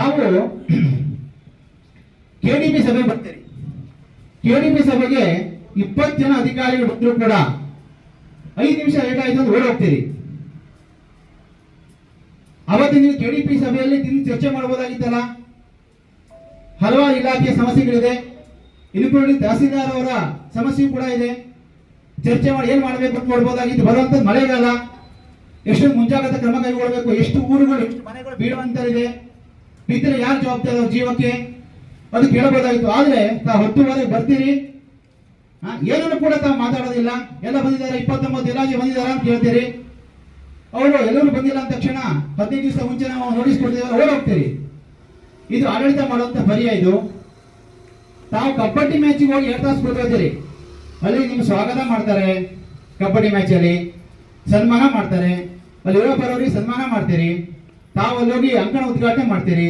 ತಾವು ಕೆಡಿಪಿ ಸಭೆ ಬರ್ತೀರಿ. ಕೆಡಿಪಿ ಸಭೆಗೆ ಇಪ್ಪತ್ತು ಜನ ಅಧಿಕಾರಿಗಳು ಬಂದ್ರು ಕೂಡ ಐದು ನಿಮಿಷ ಲೇಟ್ ಆಯ್ತು ಅಂತ ಹೋಗ್ತೀರಿ. ಅವತ್ತು ನೀವು ಕೆಡಿಪಿ ಸಭೆಯಲ್ಲಿ ತಿಂದು ಚರ್ಚೆ ಮಾಡಬಹುದಾಗಿತ್ತಲ್ಲ? ಹಲವಾರು ಇಲಾಖೆಯ ಸಮಸ್ಯೆಗಳಿದೆ. ಇನ್ಕ್ಲೂಡಿಂಗ್ ತಹಸೀಲ್ದಾರ್ ಅವರ ಸಮಸ್ಯೆ ಕೂಡ ಇದೆ. ಚರ್ಚೆ ಮಾಡಿ ಏನ್ ಮಾಡಬೇಕು ಅಂತ ನೋಡ್ಬೋದಾಗಿತ್ತು. ಬರುವಂತ ಮಳೆಗಾಲ, ಎಷ್ಟು ಮುಂಜಾಗ್ರತಾ ಕ್ರಮ ಕೈಗೊಳ್ಳಬೇಕು, ಎಷ್ಟು ಊರುಗಳು ಮನೆಗಳು ಬೀಳುವಂತರಿದೆ. ಬಿದ್ದರೆ ಯಾರು ಜವಾಬ್ದಾರ ಜೀವಕ್ಕೆ? ಅದು ಕೇಳಬಹುದಾಗಿತ್ತು. ಆದ್ರೆ ಹತ್ತು ಹತ್ತುವರೆಗೆ ಬರ್ತೀರಿ. ಏನನ್ನು ಕೂಡ ತಾವು ಮಾತಾಡೋದಿಲ್ಲ. ಎಲ್ಲ ಬಂದಿದ್ದಾರೆ, ಇಪ್ಪತ್ತೊಂಬತ್ತು ಇಲಾಖೆ ಬಂದಿದ್ದಾರೆ ಅಂತ ಕೇಳ್ತೀರಿ. ಅವರು ಎಲ್ಲರೂ ಬಂದಿಲ್ಲ ಅಂದ ತಕ್ಷಣ ಹದಿನೈದು ದಿವಸ ಮುಂಚೆ ನಾವು ನೋಟಿಸ್ ಕೊಡ್ತೀವಿ ಓಡ್ ಹೋಗ್ತೀರಿ. ಇದು ಆಡಳಿತ ಮಾಡುವಂತ ಪರ್ಯಾಯ ಇದು. ತಾವು ಕಬಡ್ಡಿ ಮ್ಯಾಚಿಗೆ ಹೋಗಿ ಎರಡು ತಾಸು ಕೂತ್ಕೊಳ್ತೀರಿ ಅಲ್ಲಿ ನಿಮ್ಗೆ ಸ್ವಾಗತ ಮಾಡ್ತಾರೆ ಕಬಡ್ಡಿ ಮ್ಯಾಚಲ್ಲಿ ಸನ್ಮಾನ ಮಾಡ್ತಾರೆ. ಅಲ್ಲಿ ಇರೋ ಬರೋರಿಗೆ ಸನ್ಮಾನ ಮಾಡ್ತೀರಿ. ತಾವು ಹೋಗಿ ಅಂಕಣ ಉದ್ಘಾಟನೆ ಮಾಡ್ತೀರಿ.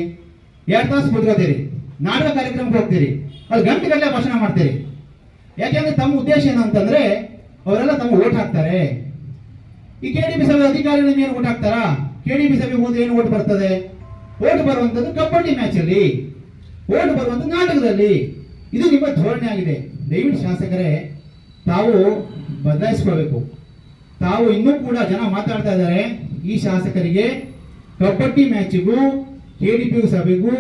ಎರಡು ತಾಸು ಕೂತ್ಕೋತೀರಿ. ನಾಟಕ ಕಾರ್ಯಕ್ರಮಕ್ಕೆ ಹೋಗ್ತೀರಿ. ಅಲ್ಲಿ ಗಂಟೆಗಟ್ಟಲೆ ಭಾಷಣ ಮಾಡ್ತೀರಿ. ಯಾಕೆಂದ್ರೆ ತಮ್ಮ ಉದ್ದೇಶ ಏನು ಅಂತಂದ್ರೆ, ಅವರೆಲ್ಲ ತಮ್ಮ ಓಟ್ ಹಾಕ್ತಾರೆ. ಈ ಕೆ ಡಿ ಬಿ ಸಭೆ ಅಧಿಕಾರಿಗಳು ನಿಮ್ಗೆ ಏನು ಓಟ್ ಹಾಕ್ತಾರಾ? ಕೆ ಡಿ ಬಿ ಸಭೆ ಮುಂದೆ ಏನು ಓಟ್ ಬರ್ತದೆ? ಓಟ್ ಬರುವಂತದ್ದು ಕಬಡ್ಡಿ ಮ್ಯಾಚ್ ಅಲ್ಲಿ. ಓಟ್ ಬರುವಂತದ್ದು ನಾಟಕದಲ್ಲಿ. ಇದು ನಿಮ್ಮ ಧೋರಣೆ ಆಗಿದೆ. ದಯವಿಟ್ಟು ಶಾಸಕರೇ, ತಾವು ಬದಲಾಯಿಸ್ಕೋಬೇಕು ತಾವು ಇನ್ನೂ ಕೂಡ ಜನ ಮಾತಾಡ್ತಾ ಇದ್ದಾರೆ. ಈ ಶಾಸಕರಿಗೆ ಕಬಡ್ಡಿ ಮ್ಯಾಚಿಗೂ ಕೆ ಡಿ ಪಿ ಸಭೆಗೂ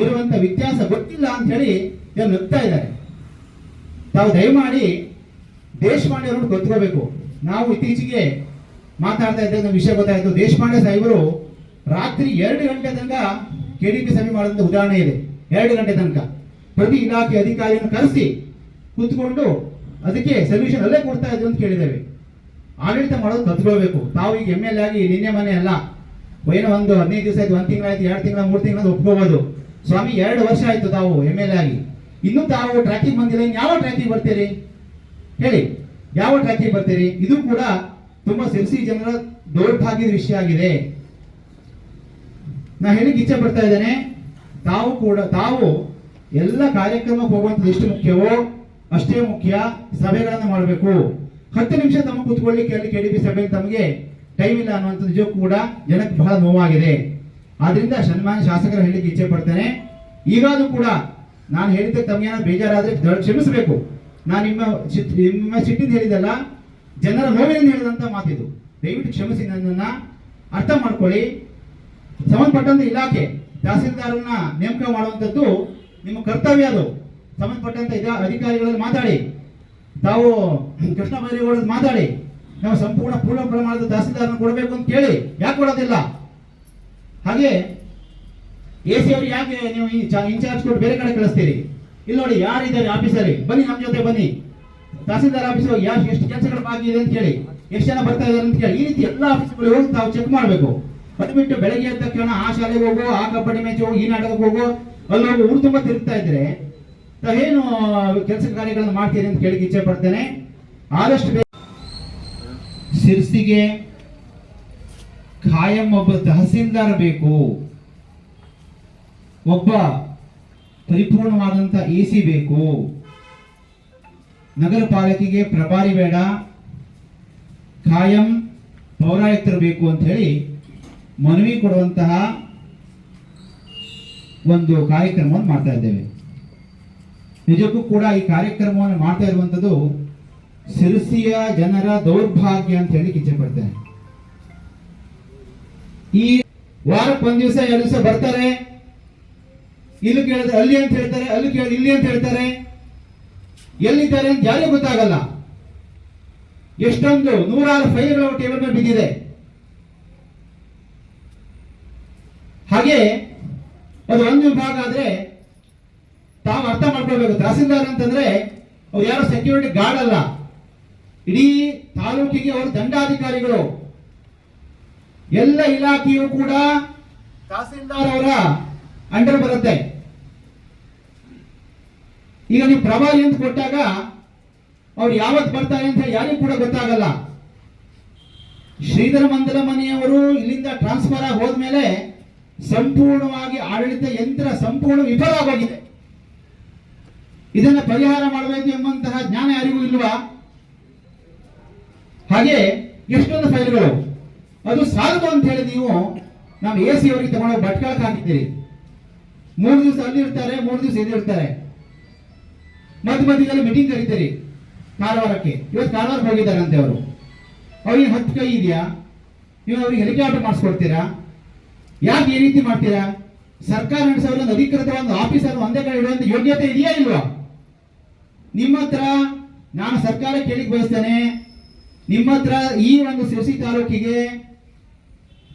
ಇರುವಂತ ವ್ಯತ್ಯಾಸ ಗೊತ್ತಿಲ್ಲ ಅಂತ ಹೇಳಿ ಇದನ್ನು ನಗ್ತಾ ಇದ್ದಾರೆ. ತಾವು ದಯಮಾಡಿ ದೇಶಪಾಂಡೆ ಅವರು ಗೊತ್ಕೋಬೇಕು ನಾವು ಇತ್ತೀಚೆಗೆ ಮಾತಾಡ್ತಾ ಇದ್ದ ವಿಷಯ ಗೊತ್ತಾಯ್ತು. ದೇಶಪಾಂಡೆ ಸಾಹೇಬರು ರಾತ್ರಿ ಎರಡು ಗಂಟೆ ತನಕ ಕೆ ಡಿ ಪಿ ಸಭೆ ಮಾಡಿದಂಥ ಉದಾಹರಣೆ ಇದೆ. ಎರಡು ಗಂಟೆ ತನಕ. ಪ್ರತಿ ಇಲಾಖೆ ಅಧಿಕಾರಿಯನ್ನು ಕರೆಸಿ ಕೂತ್ಕೊಂಡು ಅದಕ್ಕೆ ಸೊಲ್ಯೂಷನ್ ಅಲ್ಲೇ ಕೊಡ್ತಾ ಇದ್ರು ಅಂತ ಕೇಳಿದ್ದೇವೆ. ಆಡಳಿತ ಮಾಡೋದು ಕತ್ಕೊಳ್ಬೇಕು ತಾವು ಈಗ ಎಂ ಎಲ್ ಎ ಆಗಿ ನಿನ್ನೆ ಮನೆ ಅಲ್ಲ ಏನೋ ಒಂದು ಹದಿನೈದು ದಿವಸ ಆಯ್ತು, ಒಂದು ತಿಂಗಳಾಯ್ತು ಎರಡು ತಿಂಗಳ, ಮೂರು ತಿಂಗಳ ಒಪ್ಕೋಬಹುದು ಸ್ವಾಮಿ, ಎರಡು ವರ್ಷ ಆಯ್ತು ತಾವು ಎಂ ಎಲ್ ಎ ಆಗಿ. ಇನ್ನೂ ತಾವು ಟ್ರ್ಯಾಕಿಂಗ್ ಬಂದಿಲ್ಲ ಯಾವ ಟ್ರ್ಯಾಕಿಂಗ್ ಬರ್ತೀರಿ? ಹೇಳಿ, ಯಾವ ಟ್ರ್ಯಾಕಿಂಗ್ ಬರ್ತೀರಿ? ಇದು ಕೂಡ ತುಂಬಾ ಸಿರ್ಸಿ ಜನರ ದೌರ್ಭಾಗ್ಯದ ವಿಷಯ ಆಗಿದೆ. ನಾ ಹೇಳಿ ಇಚ್ಛೆ ಪಡ್ತಾ ಇದ್ದೇನೆ, ತಾವು ಕೂಡ, ತಾವು ಎಲ್ಲ ಕಾರ್ಯಕ್ರಮ ಹೋಗುವಂಥದ್ದು ಎಷ್ಟು ಮುಖ್ಯವೋ ಅಷ್ಟೇ ಮುಖ್ಯ, ಸಭೆಗಳನ್ನು ಮಾಡಬೇಕು. ಹತ್ತು ನಿಮಿಷ ತಮ್ಮ ಕೂತ್ಕೊಳ್ಳಿಕ್ಕೆ ಅಲ್ಲಿ ಕೆ ಡಿ ಪಿ ಸಭೆಯಲ್ಲಿ ತಮಗೆ ಟೈಮ್ ಇಲ್ಲ ಅನ್ನುವಂಥದ್ದು ನಿಜಕ್ಕೂ ಕೂಡ ಜನಕ್ಕೆ ಬಹಳ ನೋವಾಗಿದೆ. ಆದ್ರಿಂದ ಸನ್ಮಾನ್ಯ ಶಾಸಕರ ಹೇಳಿಕ್ಕೆ ಇಚ್ಛೆ ಪಡ್ತೇನೆ. ಈಗಾದ್ರೂ ಕೂಡ ನಾನು ಹೇಳಿದ ತಮಗೇನಾದ್ರು ಬೇಜಾರಾದ್ರೆ ಕ್ಷಮಿಸಬೇಕು. ನಾನು ನಿಮ್ಮ ನಿಮ್ಮ ಸಿಟ್ಟಿಂದ ಹೇಳಿದಲ್ಲ, ಜನರ ನೋವಿನಿಂದ ಹೇಳಿದಂತ ಮಾತಿದು. ದಯವಿಟ್ಟು ಕ್ಷಮಿಸಿ ನನ್ನನ್ನ ಅರ್ಥ ಮಾಡ್ಕೊಳ್ಳಿ. ಸಂಬಂಧಪಟ್ಟಂತ ಇಲಾಖೆ ತಹಸೀಲ್ದಾರನ್ನ ನೇಮಕ ಮಾಡುವಂಥದ್ದು ನಿಮ್ಮ ಕರ್ತವ್ಯ ಅದು. ಸಂಬಂಧಪಟ್ಟಂತ ಇದ ಅಧಿಕಾರಿಗಳಲ್ಲಿ ಮಾತಾಡಿ. ತಾವು ಕೃಷ್ಣ ಬೈರೇಗೌಡ ಮಾತಾಡಿ. ನಾವು ಸಂಪೂರ್ಣ ಪೂರ್ಣ ಪ್ರಮಾಣದ ತಹಸೀಲ್ದಾರನ ಕೊಡಬೇಕು ಅಂತ ಕೇಳಿ ಯಾಕೆ ಕೊಡೋದಿಲ್ಲ? ಹಾಗೆ ಎ ಸಿ ಅವ್ರಿಗೆ ಯಾಕೆ ನೀವು ಇನ್ಚಾರ್ಜ್ ಕೊಟ್ಟು ಬೇರೆ ಕಡೆ ಕಳಿಸ್ತೀರಿ? ಇಲ್ಲಿ ನೋಡಿ, ಯಾರಿದ್ದಾರೆ ಆಫೀಸಲ್ಲಿ? ಬನ್ನಿ ನಮ್ಮ ಜೊತೆ ಬನ್ನಿ. ತಹಸೀಲ್ದಾರ್ ಆಫೀಸ್ ಯಾಕೆ ಎಷ್ಟು ಕೆಲಸಗಳು ಬಾಕಿ ಇದೆ ಅಂತ ಕೇಳಿ ಎಷ್ಟು ಜನ ಬರ್ತಾ ಇದ್ದಾರೆ ಅಂತ ಕೇಳಿ ಈ ರೀತಿ ಎಲ್ಲ ಆಫೀಸ್ಗಳು ಹೋಗಿ ತಾವು ಚೆಕ್ ಮಾಡಬೇಕು. ಅದು ಬಿಟ್ಟು ಬೆಳಗ್ಗೆ ಎದ್ದ ತಕ್ಷಣ ಆ ಶಾಲೆಗೆ ಹೋಗೋ, ಆ ಕಬಡ್ಡಿ ಮ್ಯಾಚ್ ಹೋಗಿ, ಈ ನಾಟಕಕ್ಕೆ ಹೋಗೋ, ಅಲ್ಲಿ ಹೋಗಿ ಊರು ತುಂಬ ತಿರುಗ್ತಾ ಇದ್ರೆ ತಾವೇನು ಕೆಲಸ ಕಾರ್ಯಗಳನ್ನು ಮಾಡ್ತೀರಿ ಅಂತ ಕೇಳಿ ಇಚ್ಛೆ ಪಡ್ತೇನೆ. ಆದಷ್ಟು ಬೇಗ ಸಿರ್ಸಿಗೆ ಖಾಯಂ ಒಬ್ಬ ತಹಸೀಲ್ದಾರ್ ಬೇಕು. ಒಬ್ಬ ಪರಿಪೂರ್ಣವಾದಂತ ಎ ಸಿ ಬೇಕು. ನಗರ ಪಾಲಿಕೆಗೆ ಪ್ರಭಾರಿ ಬೇಡ. ಖಾಯಂ ಪೌರಾಯುಕ್ತರು ಬೇಕು ಅಂತ ಹೇಳಿ ಮನವಿ ಕೊಡುವಂತಹ ಒಂದು ಕಾರ್ಯಕ್ರಮವನ್ನು ಮಾಡ್ತಾ ಇದ್ದೇವೆ. ನಿಜಕ್ಕೂ ಕೂಡ ಈ ಕಾರ್ಯಕ್ರಮವನ್ನು ಮಾಡ್ತಾ ಇರುವಂಥದ್ದು ಸಿರಸಿಯ ಜನರ ದೌರ್ಭಾಗ್ಯ ಅಂತ ಹೇಳಿ ಇಚ್ಛೆ ಪಡ್ತೇನೆ. ಈ ವಾರಕ್ಕೆ ಒಂದ್ ದಿವಸ ಎರಡು ದಿವಸ ಬರ್ತಾರೆ. ಇಲ್ಲಿ ಕೇಳಿದ್ರೆ ಅಲ್ಲಿ ಅಂತ ಹೇಳ್ತಾರೆ, ಅಲ್ಲಿ ಕೇಳಿದ್ರೆ ಇಲ್ಲಿ ಅಂತ ಹೇಳ್ತಾರೆ. ಎಲ್ಲಿದ್ದಾರೆ ಅಂತ ಯಾರಿಗೂ ಗೊತ್ತಾಗಲ್ಲ. ಎಷ್ಟೊಂದು ನೂರಾರು ಫೈಲ್ಗಳು ಟೇಬಲ್ ಮೇಲೆ ಬಿದ್ದಿದೆ. ಹಾಗೆ ಅದು ಒಂದು ವಿಭಾಗ ಆದ್ರೆ ತಾವು ಅರ್ಥ ಮಾಡ್ಕೊಳ್ಬೇಕು. ತಹಸೀಲ್ದಾರ್ ಅಂತಂದ್ರೆ ಅವ್ರು ಯಾರು ಸೆಕ್ಯೂರಿಟಿ ಗಾರ್ಡ್ ಅಲ್ಲ. ಇಡೀ ತಾಲೂಕಿಗೆ ಅವರು ದಂಡಾಧಿಕಾರಿಗಳು. ಎಲ್ಲ ಇಲಾಖೆಯು ಕೂಡ ತಹಸೀಲ್ದಾರ್ ಅವರ ಅಂಡರ್ ಬರುತ್ತೆ. ಈಗ ನೀವು ಪ್ರಭಾವಿ ಅಂತ ಕೊಟ್ಟಾಗ ಅವ್ರು ಯಾವತ್ತು ಬರ್ತಾರೆ ಅಂತ ಯಾರಿಗೂ ಕೂಡ ಗೊತ್ತಾಗಲ್ಲ. ಶ್ರೀಧರ ಮಂದಲ ಮನೆಯವರು ಇಲ್ಲಿಂದ ಟ್ರಾನ್ಸ್ಫರ್ ಆಗಿ ಹೋದ್ಮೇಲೆ ಸಂಪೂರ್ಣವಾಗಿ ಆಡಳಿತ ಯಂತ್ರ ಸಂಪೂರ್ಣ ವಿಫಲವಾಗಿದೆ. ಇದನ್ನ ಪರಿಹಾರ ಮಾಡಬೇಕು ಎಂಬಂತಹ ಜ್ಞಾನ ಯಾರಿಗೂ ಇಲ್ವಾ? ಹಾಗೆ ಎಷ್ಟೊಂದು ಫೈಲ್ಗಳು. ಅದು ಸಾಲದು ಅಂತ ಹೇಳಿ ನೀವು ನಾವು ಎ ಸಿ ಅವರಿಗೆ ತಗೊಂಡೋಗಿ ಭಟ್ಕಳಕ್ಕೆ ಹಾಕಿದ್ದೀರಿ. ಮೂರು ದಿವಸ ಅಲ್ಲಿ ಇರ್ತಾರೆ ಮೂರು ದಿವಸ ಇಲ್ಲಿ ಇರ್ತಾರೆ ಮಧ್ಯ ಮಧ್ಯದಲ್ಲಿ ಮೀಟಿಂಗ್ ಕರೀತೀರಿ, ಕಾರವಾರಕ್ಕೆ. ಇವತ್ತು ಕಾರವಾರಕ್ಕೆ ಹೋಗಿದ್ದಾರಂತೆ ಅವರು. ಅವ್ರಿಗೆ ಹತ್ತು ಕೈ ಇದೆಯಾ? ನೀವು ಅವ್ರಿಗೆ ಹೆಲಿಕಾಪ್ಟರ್ ಮಾಡಿಸ್ಕೊಡ್ತೀರಾ? ಯಾಕೆ ಈ ರೀತಿ ಮಾಡ್ತೀರಾ? ಸರ್ಕಾರ ನಡೆಸೋರು ಒಂದು ಅಧಿಕೃತ ಒಂದು ಆಫೀಸರ್ ಒಂದೇ ಕಡೆ ಇಡುವಂತ ಯೋಗ್ಯತೆ ಇದೆಯಾ ಇಲ್ವಾ? ನಿಮ್ಮ ಹತ್ರ ನಾನು ಸರ್ಕಾರ ಕೇಳಿಕ್ ಬಯಸ್ತೇನೆ ನಿಮ್ಮ ಹತ್ರ ಈ ಒಂದು ಸಿರ್ಸಿ ತಾಲೂಕಿಗೆ,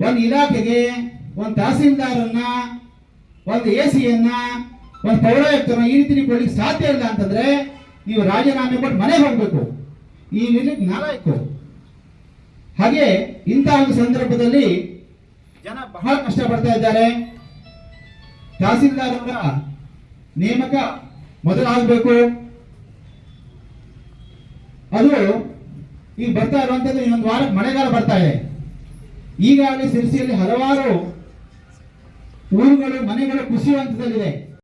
ಒಂದು ಇಲಾಖೆಗೆ, ಒಂದು ತಹಸೀಲ್ದಾರನ್ನ, ಒಂದು ಎ ಸಿಯನ್ನ ಒಂದು ಪೌರಾಯುಕ್ತರನ್ನ ಈ ರೀತಿ ನೀವು ಕೊಡ್ಲಿಕ್ಕೆ ಸಾಧ್ಯ ಇಲ್ಲ ಅಂತಂದ್ರೆ ನೀವು ರಾಜೀನಾಮೆ ಕೊಟ್ಟು ಮನೆಗೆ ಹೋಗ್ಬೇಕು. ಈ ನಿರ್ಣಯಕ್ಕೆ ನಾಲಾಯ್ಕು ಹಾಗೆ ಇಂತಹ ಒಂದು ಸಂದರ್ಭದಲ್ಲಿ ಜನ ಬಹಳ ಕಷ್ಟಪಡ್ತಾ ಇದ್ದಾರೆ. ತಹಸೀಲ್ದಾರ್ ಅವರ ನೇಮಕ ಮೊದಲಾಗಬೇಕು. ಅದು ಈಗ ಬರ್ತಾ ಇರುವಂಥದ್ದು ಇನ್ನೊಂದು ವಾರಕ್ಕೆ ಮಳೆಗಾಲ ಬರ್ತಾ ಇದೆ. ಈಗಾಗಲೇ ಸಿರಿಸಿಯಲ್ಲಿ ಹಲವಾರು ಊರುಗಳು ಮನೆಗಳು ಕುಸಿಯುವಂತದಲ್ಲಿದೆ